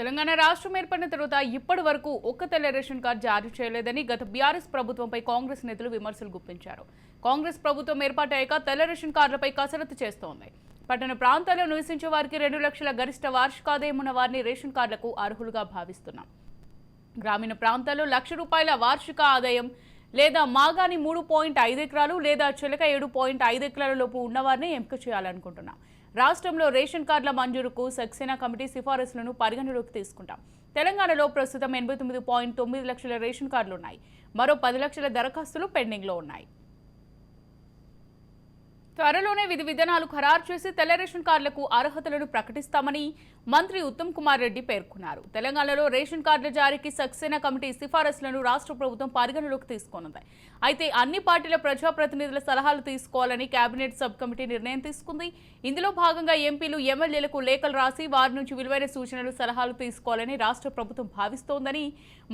తెలంగాణ రాష్ట్రం ఏర్పడిన తర్వాత ఇప్పటి వరకు ఒక్క తెల్ల రేషన్ కార్డు జారీ చేయలేదని గత బీఆర్ఎస్ ప్రభుత్వంపై కాంగ్రెస్ నేతలు విమర్శలు గుప్పించారు. కాంగ్రెస్ ప్రభుత్వం ఏర్పాటయ్యాక తెల్ల రేషన్ కార్డులపై కసరత్తు చేస్తోంది. పట్టణ ప్రాంతాల్లో నివసించే వారికి రెండు లక్షల గరిష్ట వార్షికాదాయం ఉన్న వారిని రేషన్ కార్డులకు అర్హులుగా భావిస్తున్నాం. గ్రామీణ ప్రాంతాల్లో లక్ష రూపాయల వార్షిక ఆదాయం లేదా మాగాని మూడు పాయింట్ ఐదు ఎకరాలు లేదా చిలక ఏడు పాయింట్ ఐదు ఎకరాల లోపు ఉన్నవారిని ఎంపిక చేయాలనుకుంటున్నాం. రాష్ట్రంలో రేషన్ కార్డుల మంజూరుకు సక్సేనా కమిటీ సిఫారసులను పరిగణలోకి తీసుకుంటాం. తెలంగాణలో ప్రస్తుతం ఎనభై తొమ్మిది పాయింట్ తొమ్మిది లక్షల రేషన్ కార్డులు ఉన్నాయి మరో పది లక్షల దరఖాస్తులు పెండింగ్లో ఉన్నాయి. త్వరలోనే విధి విధానాలు ఖరారు చేసి తెల్ల రేషన్ కార్డులకు అర్హతలను ప్రకటిస్తామని మంత్రి ఉత్తమ్ కుమార్ రెడ్డి పేర్కొన్నారు. తెలంగాణలో రేషన్ కార్డుల జారీకి సక్సేనా కమిటీ సిఫారసులను రాష్ట్ర ప్రభుత్వం పరిగణలోకి తీసుకోనుంది. అయితే అన్ని పార్టీల ప్రజాప్రతినిధుల సలహాలు తీసుకోవాలని కేబినెట్ సబ్ కమిటీ నిర్ణయం తీసుకుంది. ఇందులో భాగంగా ఎంపీలు ఎమ్మెల్యేలకు లేఖలు రాసి వారి నుంచి విలువైన సూచనలు సలహాలు తీసుకోవాలని రాష్ట్ర ప్రభుత్వం భావిస్తోందని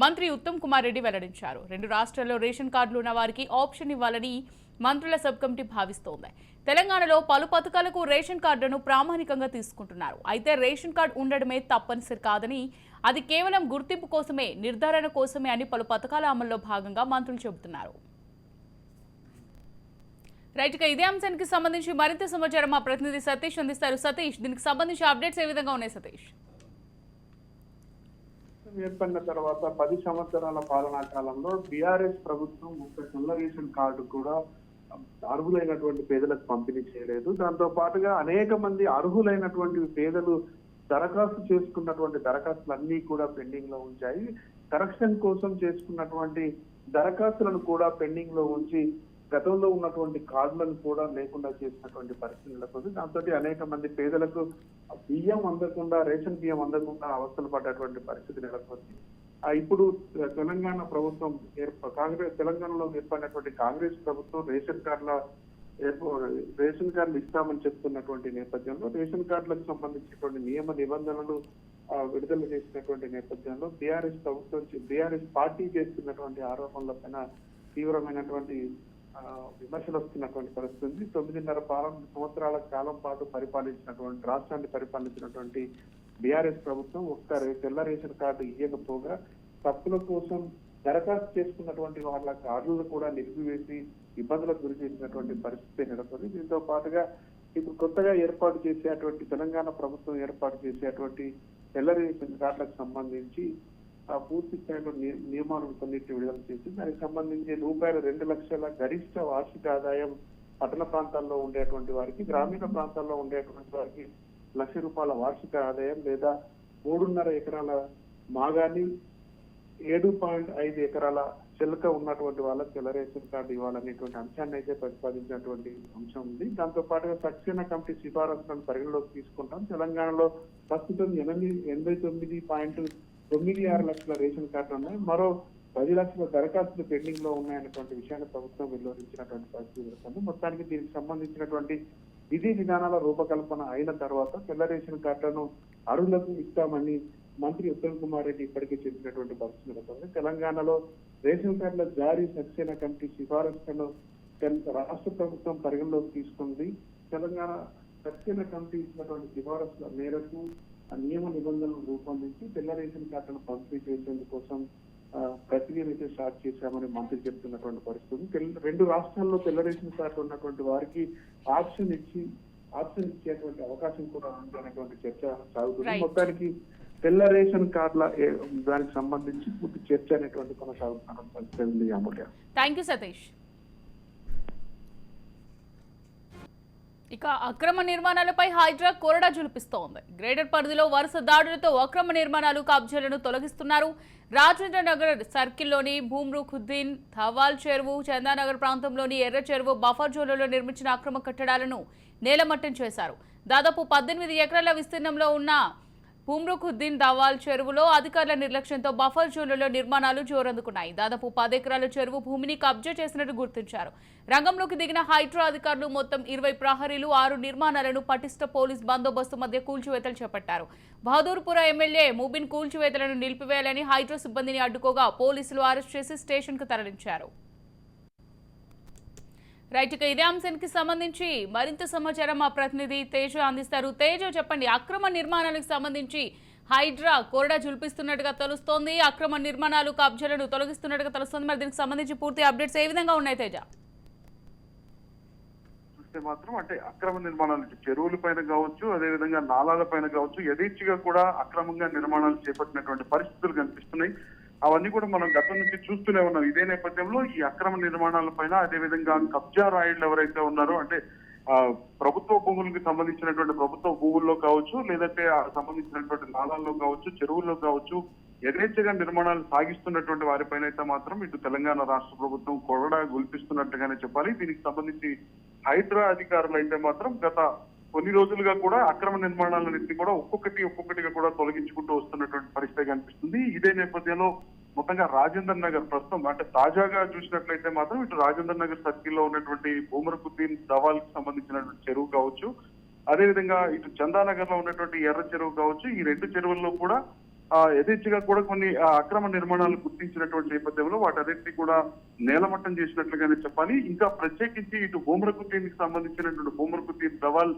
మంత్రి ఉత్తమ్ కుమార్ రెడ్డి వెల్లడించారు. రెండు రాష్ట్రాల్లో రేషన్ కార్డులు ఉన్న వారికి ఆప్షన్ ఇవ్వాలని మంత్రుల సబ్ కమిటీ భావిస్తోంది. తెలంగాణలో పలు పథకాలకు రేషన్ కార్డును ప్రామాణికంగా తీసుకుంటున్నారు. అయితే రేషన్ కార్డు ఉండడమే తప్పనిసరి కాదని అది కేవలం గుర్తింపు కోసమే నిర్ధారణ కోసమే అని పలు పథకాల అమల్లో భాగంగా మంత్రులు చెబుతున్నారు. రైట్గా ఇదే అంశానికి సంబంధించి మరింత సమాచారం మా ప్రతినిధి సతీష్ అందిస్తారు. సతీష్ దీనికి సంబంధించి అప్డేట్స్ ఏ విధంగా ఉన్నాయి సతీష్? ఏర్పడిన తర్వాత పది సంవత్సరాల పాలనా కాలంలో బీఆర్ఎస్ ప్రభుత్వం ఒక తెల్ల రేషన్ కార్డు కూడా అర్హులైనటువంటి పేదలకు పంపిణీ చేయలేదు. దాంతో పాటుగా అనేక మంది అర్హులైనటువంటి పేదలు దరఖాస్తు చేసుకున్నటువంటి దరఖాస్తులన్నీ కూడా పెండింగ్లో ఉంచాయి. కరెక్షన్ కోసం చేసుకున్నటువంటి దరఖాస్తులను కూడా పెండింగ్లో ఉంచి గతంలో ఉన్నటువంటి కార్డులను కూడా లేకుండా చేసినటువంటి పరిస్థితి నెలకొంది. దాంతో అనేక మంది పేదలకు బియ్యం అందకుండా రేషన్ బియ్యం అందకుండా అవస్థలు పడ్డటువంటి పరిస్థితి నెలకొంది. ఇప్పుడు తెలంగాణ ప్రభుత్వం కాంగ్రెస్ తెలంగాణలో ఏర్పడినటువంటి కాంగ్రెస్ ప్రభుత్వం రేషన్ కార్డుల రేషన్ కార్డులు ఇస్తామని చెప్తున్నటువంటి నేపథ్యంలో రేషన్ కార్డులకు సంబంధించినటువంటి నియమ నిబంధనలు విడుదల చేసినటువంటి నేపథ్యంలో బీఆర్ఎస్ ప్రభుత్వం బీఆర్ఎస్ పార్టీ చేస్తున్నటువంటి ఆరోపణలపైన తీవ్రమైనటువంటి విమర్శలు వస్తున్నటువంటి పరిస్థితి తొమ్మిదిన్నర పాలన సంవత్సరాల కాలం పాటు పరిపాలించినటువంటి రాష్ట్రాన్ని పరిపాలించినటువంటి బీఆర్ఎస్ ప్రభుత్వం ఒక్క తెల్ల రేషన్ కార్డు ఇవ్వకపోగా తప్పుల కోసం దరఖాస్తు చేసుకున్నటువంటి వాళ్ళ కార్డులను కూడా నిలిపివేసి ఇబ్బందులకు గురి చేసినటువంటి పరిస్థితి నెలకొంది. దీంతో పాటుగా ఇప్పుడు కొత్తగా ఏర్పాటు చేసేటువంటి తెలంగాణ ప్రభుత్వం ఏర్పాటు చేసేటువంటి తెల్ల రేషన్ కార్డులకు సంబంధించి ఆ పూర్తి స్థాయిలో ని- నియమాలను కొన్నింటి విడుదల చేసి దానికి సంబంధించి రూపాయలు రెండు లక్షల గరిష్ట వార్షిక ఆదాయం పట్టణ ప్రాంతాల్లో ఉండేటువంటి వారికి గ్రామీణ ప్రాంతాల్లో ఉండేటువంటి వారికి లక్ష రూపాయల వార్షిక ఆదాయం లేదా మూడున్నర ఎకరాల మాగాని ఏడు పాయింట్ ఐదు ఎకరాల చిలక ఉన్నటువంటి వాళ్ళకి తెల్ల రేషన్ కార్డు ఇవ్వాలనేటువంటి అంశాన్ని అయితే ప్రతిపాదించినటువంటి అంశం ఉంది. దాంతో పాటుగా సక్సేనా కమిటీ సిఫారసులను పరిగణలోకి తీసుకుంటాం. తెలంగాణలో ప్రస్తుతం ఎనిమిది ఎనభై తొమ్మిది పాయింట్ తొమ్మిది ఆరు లక్షల రేషన్ కార్డులు ఉన్నాయి. మరో పది లక్షల దరఖాస్తులు పెండింగ్లో ఉన్నాయన్నటువంటి విషయాన్ని ప్రభుత్వం వెల్లడించినటువంటి పరిస్థితి మొత్తానికి దీనికి సంబంధించినటువంటి విధి విధానాల రూపకల్పన అయిన తర్వాత తెల్ల రేషన్ కార్డులను అరులకు ఇస్తామని మంత్రి ఉత్తమ్ కుమార్ రెడ్డి ఇప్పటికే చెప్పినటువంటి పరిస్థితి నెలకొంది. తెలంగాణలో రేషన్ కార్డుల జారీ సక్సేనా కమిటీ సిఫారసులను రాష్ట్ర ప్రభుత్వం పరిగణలోకి తీసుకుంది. తెలంగాణ సక్సేనా కమిటీ ఇచ్చినటువంటి సిఫారసుల మేరకు నియమ నిబంధనలు రూపొందించి తెల్ల రేషన్ కార్డులను పంపిణీ చేసేందుకోసం ఆ, ప్రక్రియను అయితే స్టార్ట్ చేశామని మంత్రి చెప్తున్నటువంటి పరిస్థితి రెండు రాష్ట్రాల్లో తెల్ల రేషన్ కార్డు ఉన్నటువంటి వారికి ఆప్షన్ ఇచ్చి ఆప్షన్ ఇచ్చేటువంటి అవకాశం కూడా ఉంది అనేటువంటి చర్చ సాగుతుంది. మొత్తానికి తెల్ల రేషన్ కార్డుల దానికి సంబంధించి పూర్తి చర్చ అనేటువంటి కొనసాగుతున్న పరిస్థితి ఉంది అమూల్య. థ్యాంక్ యూ సతీష్ ఇక అక్రమ నిర్మాణాలపై హైడ్రా కొరడా జులిపిస్తోంది గ్రేటర్ పరిధిలో వరుస దాడులతో అక్రమ నిర్మాణాలు కబ్జాలను తొలగిస్తున్నారు. రాజేంద్ర నగర్ సర్కిల్లోని భూమ్రుఖుద్దీన్ ధవాల్ చెరువు చందానగర్ ప్రాంతంలోని ఎర్ర చెరువు బఫర్ జోన్లలో నిర్మించిన అక్రమ కట్టడాలను నేలమట్టం చేశారు. దాదాపు పద్దెనిమిది ఎకరాల విస్తీర్ణంలో ఉన్న భూమ్రుఖుద్దీన్ దవాల్ చెరువులో అధికారుల నిర్లక్ష్యంతో బఫర్ జోన్లలో నిర్మాణాలు జోరందుకున్నాయి. దాదాపు పది ఎకరాల చెరువు భూమిని కబ్జా చేసినట్టు గుర్తించారు. రంగంలోకి దిగిన హైడ్రో అధికారులు మొత్తం ఇరవై ప్రహరీలు ఆరు నిర్మాణాలను పటిష్ట పోలీస్ బందోబస్తు మధ్య కూల్చివేతలు చేపట్టారు. బహదూర్పుర ఎమ్మెల్యే ముబిన్ కూల్చివేతలను నిలిపివేయాలని హైడ్రో సిబ్బందిని అడ్డుకోగా పోలీసులు అరెస్ట్ చేసి స్టేషన్కు తరలించారు. రైట్ ఇక ఇదే అంశానికి సంబంధించి మరింత సమాచారం మా ప్రతినిధి తేజ అందిస్తారు. తేజ చెప్పండి అక్రమ నిర్మాణాలకు సంబంధించి హైడ్రా కోరడా జుల్పిస్తున్నట్టుగా తెలుస్తోంది. అక్రమ నిర్మాణాలు కబ్జాలను తొలగిస్తున్నట్టుగా తెలుస్తోంది. మరి దీనికి సంబంధించి పూర్తి అప్డేట్స్ ఏ విధంగా ఉన్నాయి తేజ? చూస్తే మాత్రం అంటే అక్రమ నిర్మాణాలు చెరువుల పైన కావచ్చు అదే విధంగా నాలాల పైన కావచ్చు యథేచ్ఛగా కూడా అక్రమంగా నిర్మాణాలు చేపట్టినటువంటి పరిస్థితులు కనిపిస్తున్నాయి. అవన్నీ కూడా మనం గతం నుంచి చూస్తూనే ఉన్నాం. ఇదే నేపథ్యంలో ఈ అక్రమ నిర్మాణాల పైన అదే విధంగా కబ్జా రాయుళ్ళు ఎవరైతే ఉన్నారో అంటే ప్రభుత్వ భూములకు సంబంధించినటువంటి ప్రభుత్వ భూముల్లో కావచ్చు లేదంటే సంబంధించినటువంటి నాలాల్లో కావచ్చు చెరువుల్లో కావచ్చు యథేచ్ఛగా నిర్మాణాలు సాగిస్తున్నటువంటి వారిపైన అయితే మాత్రం ఇటు తెలంగాణ రాష్ట్ర ప్రభుత్వం కొరడా గొల్పిస్తున్నట్టుగానే చెప్పాలి. దీనికి సంబంధించి హైదరా అధికారులు అయితే మాత్రం గత కొన్ని రోజులుగా కూడా అక్రమ నిర్మాణాలన్నింటినీ కూడా ఒక్కొక్కటి ఒక్కొక్కటిగా కూడా తొలగించుకుంటూ వస్తున్నటువంటి పరిస్థితి కనిపిస్తుంది. ఇదే నేపథ్యంలో మొత్తంగా రాజేందర్ నగర్ ప్రస్తుతం అంటే తాజాగా చూసినట్లయితే మాత్రం ఇటు రాజేందర్ నగర్ సర్కిల్లో ఉన్నటువంటి బూమరకుద్దీన్ దవాల్కి సంబంధించినటువంటి చెరువు కావచ్చు. అదేవిధంగా ఇటు చందానగర్లో ఉన్నటువంటి ఎర్ర చెరువు కావచ్చు. ఈ రెండు చెరువుల్లో కూడా ఆ యథేచ్ఛగా కూడా కొన్ని అక్రమ నిర్మాణాలు గుర్తించినటువంటి నేపథ్యంలో వాటన్నిటిని కూడా నేలమట్టం చేసినట్లుగానే చెప్పాలి. ఇంకా ప్రత్యేకించి ఇటు భూమరకుద్దీన్కి సంబంధించినటువంటి భూమరకుద్దీన్ దవాల్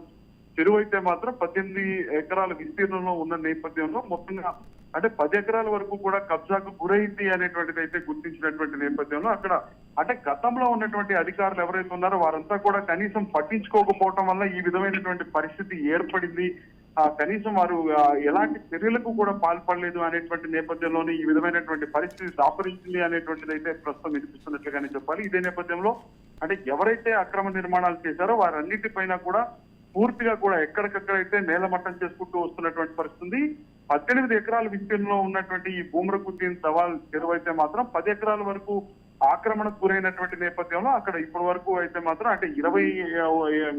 చెరువు అయితే మాత్రం పద్దెనిమిది ఎకరాల విస్తీర్ణంలో ఉన్న నేపథ్యంలో మొత్తంగా అంటే పది ఎకరాల వరకు కూడా కబ్జాకు గురైంది అనేటువంటిది అయితే గుర్తించినటువంటి నేపథ్యంలో అక్కడ అంటే గతంలో ఉన్నటువంటి అధికారులు ఎవరైతే ఉన్నారో వారంతా కూడా కనీసం పట్టించుకోకపోవటం వల్ల ఈ విధమైనటువంటి పరిస్థితి ఏర్పడింది. ఆ కనీసం వారు ఎలాంటి చర్యలకు కూడా పాల్పడలేదు అనేటువంటి నేపథ్యంలోనే ఈ విధమైనటువంటి పరిస్థితి దాపరించింది అనేటువంటిది అయితే ప్రస్తుతం వినిపిస్తున్నట్లుగానే చెప్పాలి. ఇదే నేపథ్యంలో అంటే ఎవరైతే అక్రమ నిర్మాణాలు చేశారో వారన్నిటిపైన కూడా పూర్తిగా కూడా ఎక్కడికక్కడైతే నేలమట్టం చేసుకుంటూ వస్తున్నటువంటి పరిస్థితి పద్దెనిమిది ఎకరాల విస్తీర్ణంలో ఉన్నటువంటి ఈ భూమరకుద్దీన్ సవాల్ చెరువు అయితే మాత్రం పది ఎకరాల వరకు ఆక్రమణకు గురైనటువంటి నేపథ్యంలో అక్కడ ఇప్పటి వరకు అయితే మాత్రం అంటే ఇరవై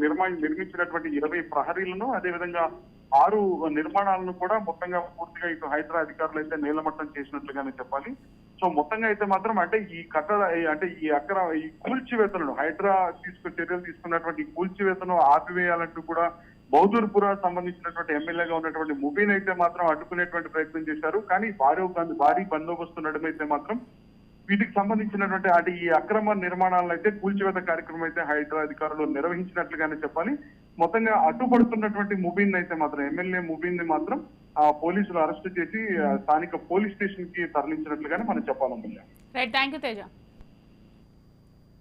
నిర్మా నిర్మించినటువంటి ఇరవై ప్రహరీలను అదేవిధంగా ఆరు నిర్మాణాలను కూడా మొత్తంగా పూర్తిగా ఇటు హైదరా అధికారులు అయితే నేలమట్టం చేసినట్లుగానే చెప్పాలి. సో మొత్తంగా అయితే మాత్రం అంటే ఈ కట్టడ అంటే ఈ అక్కడ ఈ కూల్చివేతలను హైడ్రా తీసుకు చర్యలు తీసుకున్నటువంటి కూల్చివేతను ఆపివేయాలంటూ కూడా బౌదూర్పుర సంబంధించినటువంటి ఎమ్మెల్యేగా ఉన్నటువంటి ముబీన్ అయితే మాత్రం అడ్డుకునేటువంటి ప్రయత్నం చేశారు. కానీ భారీ భారీ బందోబస్తు నడుమైతే అయితే మాత్రం వీటికి సంబంధించినటువంటి అటు ఈ అక్రమ నిర్మాణాలను అయితే కూల్చివేత కార్యక్రమం అయితే హైదరాబాద్ అధికారులు నిర్వహించినట్లుగానే చెప్పాలి. మొత్తంగా అడ్డుపడుతున్నటువంటి ముబీన్ అయితే మాత్రం ఎమ్మెల్యే ముబీన్ని మాత్రం పోలీసులు అరెస్ట్ చేసి స్థానిక పోలీస్ స్టేషన్కి తరలించినట్లుగానే మనం చెప్పాలనుకుంటున్నాం రైట్ థ్యాంక్ యూ తేజ.